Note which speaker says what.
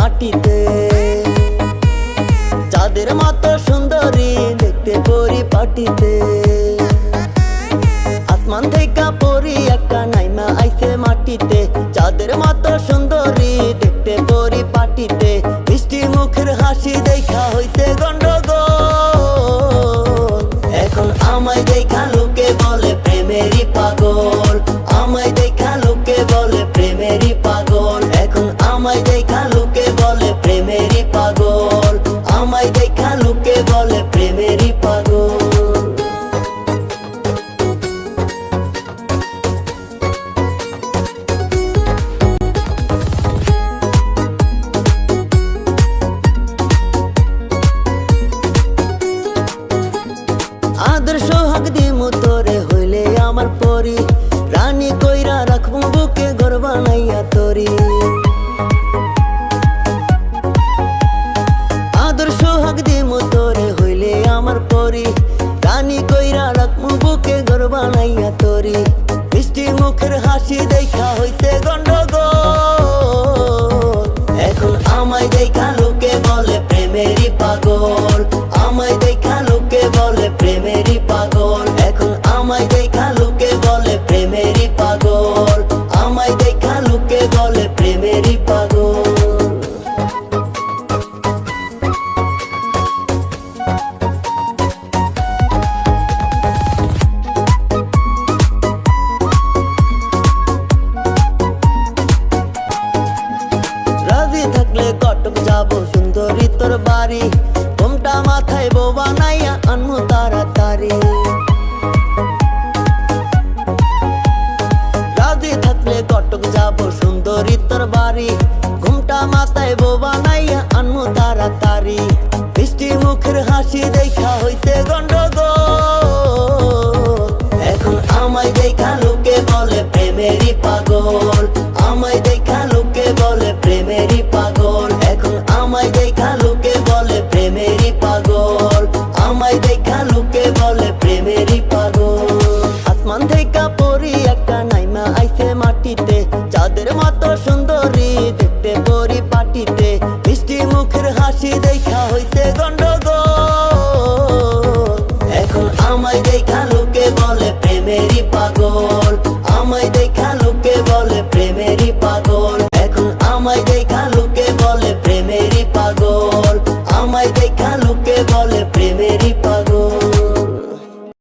Speaker 1: মাটিতে। চাঁদের মতো সুন্দরী দেখতে পরি পাটিতে আসমান থেকে পরি একটা নাইমা আইছে মাটিতে। যাদের মতো সুন্দরী দেখতে পরি পাটিতে মিষ্টি মুখের হাসি দেখা হইছে গন্ডগোল। এখন আমায় দেখা লোকে বলে প্রেমেরই পাগল। আমায় দেখা হইছে গন্ডগোল। এখন আমায় দেখা লোকে বলে প্রেমেরই পাগল। আমায় দেখা লোকে বলে প্রেমেরই পাগল। এখন আমায় দেখা যাব, সুন্দরী তোর বাড়ি। ঘুমটা মাথায় বউ বানাইয়া আনমু তাড়াতাড়ি। থাকলে কটক যাব, সুন্দরী তোর বাড়ি। ঘুমটা মাথায় তাড়াতাড়ি। মিষ্টি মুখের হাসি দেখা হইছে গন্ডগোল। এখন আমায় দেখা লোকে বলে, প্রেমেরই পাগল।